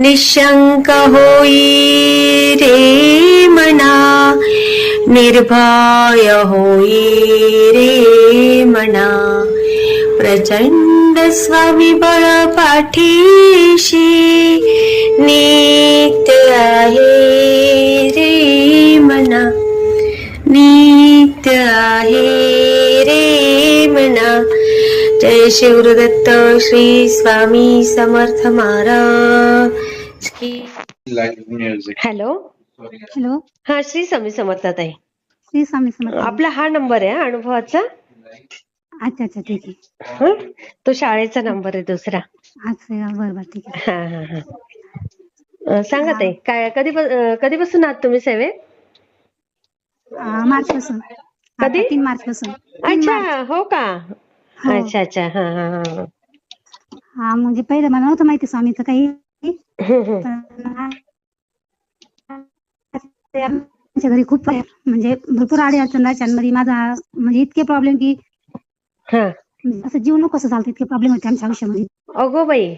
निशंक होई रे मना निर्भय होई रे मना। प्रचंड स्वामी बळ पाठी जय शिवदत्त श्री स्वामी समर्थ महाराज की लाईव्ह म्युझिक हॅलो हॅलो हा श्री स्वामी समर्थ ताई. श्री स्वामी समर्थ. आपला हा नंबर आहे अनुभवाचा. अच्छा अच्छा ठीक आहे. हं? तो शाळेचा नंबर आहे दुसरा. अच्छा बरं बरं ठीक आहे. हा हा हा. अं, सांगा ताई काय कधी कधीपासून आहात तुम्ही सेवेत? मार्च पासून कधी? तीन मार्च पासून अच्छा. हो का. हो. अच्छा अच्छा. हा हा हा. हा म्हणजे पहिलं मला नव्हतं माहिती स्वामीचं काही. हं, हं. पण ते आमच्या घरी खूप म्हणजे भरपूर आडी अडचणमध्ये माझा म्हणजे इतके प्रॉब्लेम की हा. म्हणजे असं जीव नको असं झालं इतके प्रॉब्लेम होते आमच्या आयुष्यामध्ये. अगो बाई.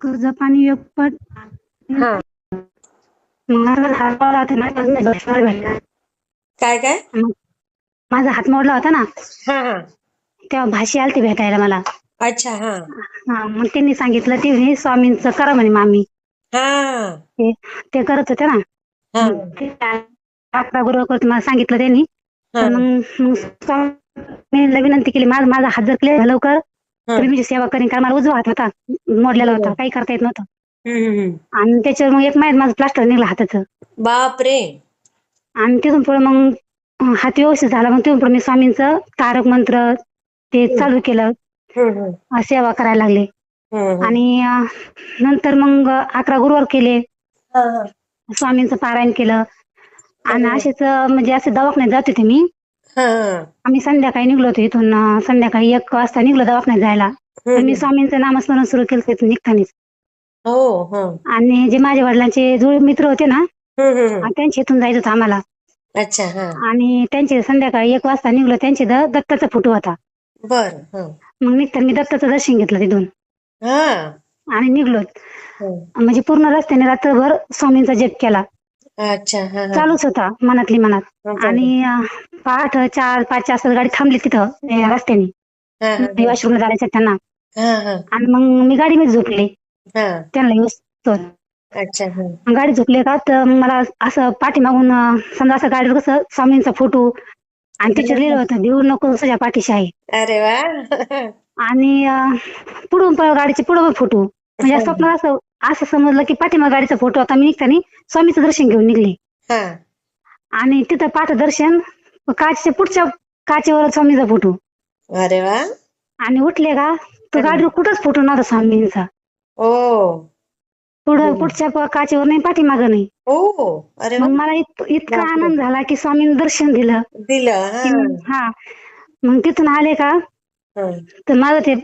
कर्ज पाणी हा. माझा हात मोडला होता ना माझा. काय काय? माझा हात मोडला होता ना. हा हा. तेव्हा भाशी आलती भेटायला मला. अच्छा हा. हा मग त्यांनी सांगितलं ते म्हणे स्वामींचं करा म्हणे मामी. हा. ते ते करत होते ना. हा. ते अकरा गुरु करत मला सांगितलं त्यांनी. हा. तर मग मग स्वामींना विनंती केली माझा माझा हात जर क्लिअर झाला लवकर तर मी तुझी सेवा करीन कारण मला उजवा हात होता. मोडलेला होता काही करता येत नव्हतं. हम्म, हम्म. आणि त्याच्यावर मग एक महिन्यात माझं प्लास्टर निघलं हाताचं. बापरे. आणि तिथून पुढे मग हात व्यवस्थित झाला मग तिथून पुढे मी स्वामींचं तारक मंत्र ते चालू केलं. अं, सेवा करायला लागले. आणि अं, नंतर मग अकरा गुरुवार केले. स्वामींचं पारायण केलं. आणि असेच अं, म्हणजे असे दवाखान्यात जात होते मी. आम्ही संध्याकाळी निघलो होतो इथून अं, संध्याकाळी एक वाजता निघलो दवाखान्यात जायला. तर मी स्वामींचं नामस्मरण सुरू केलं तिथून निघतानीच. हो हो. आणि जे माझ्या वडिलांचे जुळे मित्र होते ना. अं, त्यांच्या इथून जायचं होतं आम्हाला. अच्छा हा. आणि त्यांचे संध्याकाळी एक वाजता निघलो. त्यांचे द दत्ताचा फोटो होता. बर हा मग निघताना मी दत्ताचं दर्शन घेतलं तिथून हा आणि निघलो. म्हणजे पूर्ण रस्त्याने रात्रभर स्वामींचा जप केला अच्छा हा हा. चालूच होता मनातली मनात. आणि अं, पहाट चार पाचच्या आसपास गाडी थांबली तिथं या रस्त्याने हा, हा. वॉशरूमला जायचं त्यांना हा, हा. आणि मग मी गाडीमध्ये झोपले हा. त्यांना तर अच्छा हा. मग गाडी झोपले का तर मग मला असं पाठीमागून अं, समजा असं गाडीवर कसं स्वामींचा फोटो आणि त्याच्यावर लिहिलं होतं देऊ नको तुझ्या पाठीशी आहे. अरे वा. आणि पुढून गाडीचे पुढं फोटो. म्हणजे स्वप्न असं असं समजलं की पाठीमाग गाडीचा फोटो. आता मी निघताना स्वामीचं दर्शन घेऊन निघले. हा. आणि तिथं पाठदर्शन काचच्या पुढच्या काचेवर स्वामीचा फोटो. अरे वा. आणि उठले का तो गाडीवर कुठंच फोटो नव्हता स्वामींचा. ओ. पुढं पुढच्या प- काचेवर नाही पाठीमागं नाही. ओ अरे मग मला इत- इतका आनंद झाला की स्वामींनी दर्शन दिलं. दिलं हा. हा. मग तिथून आले का? हा. तर माझं ते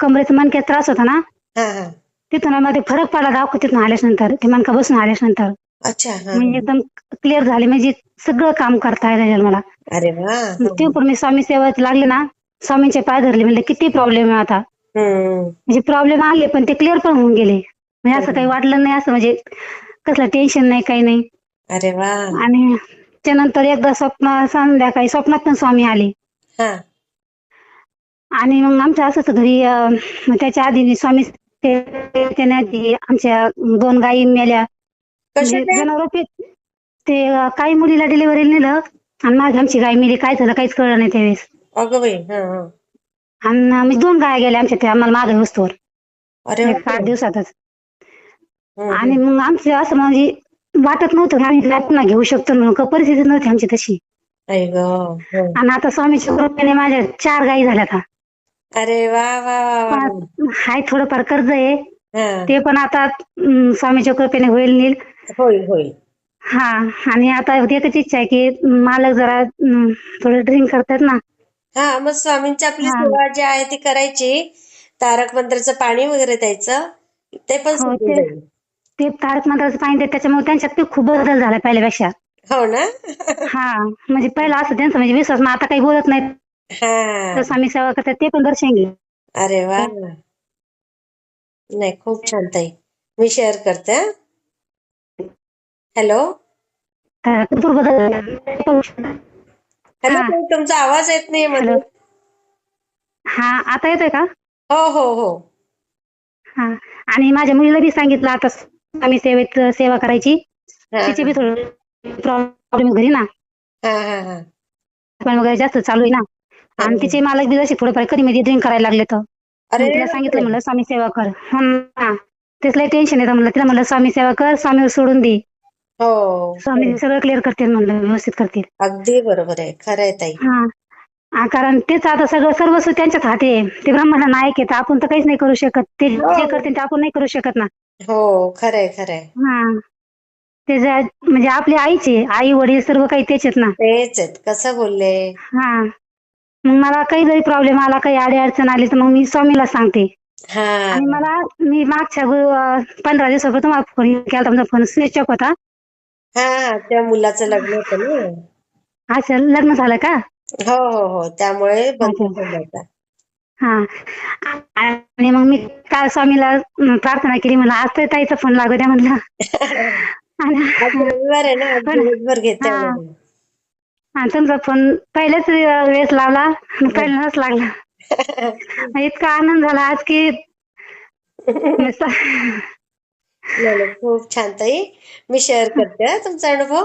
कमरेचा मणक्यात त्रास होता ना? हा हा. तिथून मला ते फरक पडला दाखव तिथून आल्यानंतर ते मणका बसून आल्यानंतर. अच्छा हा. म्हणजे एकदम क्लिअर झाले म्हणजे सगळं काम करता येईल मला. अरे ते पण मी स्वामी सेवेत लागले ना स्वामींचे पाय धरले म्हणजे किती प्रॉब्लेम आहे आता. म्हणजे प्रॉब्लेम आले पण ते क्लिअर पण होऊन गेले. म्हणजे असं काही वाटलं नाही असं म्हणजे कसलं टेन्शन नाही काही नाही. अरे वा. आणि त्यानंतर एकदा स्वप्न संध्याकाळी स्वप्नात पण स्वामी आले. आणि मग आमच्या असंच घरी त्याच्या आधी स्वामी आधी आमच्या दोन गायी मेल्या. म्हणजे जनावरं ते काही मुलीला डिलिव्हरी नेलं आणि माझी आमची गाय मेली. काय झालं काहीच कळलं नाही त्यावेळेस. आणि दोन गाय गेल्या आमच्या त्या आम्हाला मागे वस्तूवर. आठ दिवसातच. आणि मग आमचे असं म्हणजे वाटत नव्हतं की आम्ही पुन्हा घेऊ शकतो म्हणून का परिस्थिती नव्हती आमची तशी. आणि आता स्वामीच्या कृपेने माझ्या चार गायी झाल्या आता. अरे वा वा हाय थोडंफार कर्ज आहे. ते पण आता स्वामीच्या कृपेने होईल नील. होईल होईल. हा आणि आता एकच इच्छा आहे की मालक जरा थोडं ड्रिंक करतात ना. हा मग स्वामींची आपली. सेवा जी आहे ती करायची. तारक मंत्राचं पाणी वगैरे द्यायचं. ते पण हो, ते- तारक मंत्राचं पाणी देत त्याच्यामुळे त्यांच्यात ते खूप बदल झाला पहिल्यापेक्षा. हो ना? हा म्हणजे पहिला असं त्यांचं म्हणजे विश्वास मग आता काही बोलत नाहीत. हा. तर स्वामी सेवा करतात ते पण दर्शन घे अरे वा. नाही खूप छान ताई. मी शेअर करते हॅलो? भरपूर बदल हॅलो हा. ताई, तुमचा आवाज येत नाही मध्ये हॅलो. हा आता येतोय का? हो हो हो. हा आणि माझ्या मुलीला बी सांगितलं आता. स्वामी सेवेत सेवा करायची. हा तिची बी थोडं प्रॉब्लेम घरी ना. हा हा हा. पण वगैरे जास्त चालू आहे ना. आणि तिचे मालक बी जसे थोडेफार कधी मध्ये ड्रिंक करायला लागले तर. अरे तिला सांगितलं म्हणलं स्वामी सेवा कर. हो ना तेच लय टेन्शन येतं म्हणलं तिला म्हणलं स्वामी सेवा कर स्वामीवर सोडून दे. हो. स्वामी सगळं क्लिअर करतील म्हणलं व्यवस्थित करतील. अगदी बरोबर आहे. खरं आहे ताई. हा हा, कारण तेच आता सगळं सर्वस्व त्यांच्याच हाती आहे. ते ब्रह्मांड नायक आहे तर आपण तर काहीच नाही करू शकत. ते जे करतील ते आपण नाही करू शकत ना. हो खरंय खरंय. हा. ते जे- म्हणजे आपली आईचे आई वडील सर्व काही तेच आहेत ना. तेच आहेत कसं बोलले? हा. मग मला काही जरी प्रॉब्लेम आला काही अडी अडचण आली तर मग मी स्वामीला सांगते. हा. आणि मला मी मागच्या गु- अं, पंधरा दिवसापूर्वी तुम्हाला फोन केला होता, तुमचा फोन स्विच ऑफ होता. हा त्या मुलाचं लग्न होतं ना. अच्छा लग्न झालं का? हो हो हो. त्यामुळे बंद होतं. हा. आणि मग मी काल स्वामीला प्रार्थना केली. म्हणलं आज तर ताईचा फोन लागू द्या म्हणलं. आज रविवार आहे ना आज पण- दिवसभर घेते हा. आणि तुमचा फोन पहिल्याच वेळेस लावला. आणि पहिल्यांदाच लागला. इतका आनंद झाला आज की नुसता- नाही, नाही, खूप छान ताई. मी शेअर करते हा तुमचा अनुभव.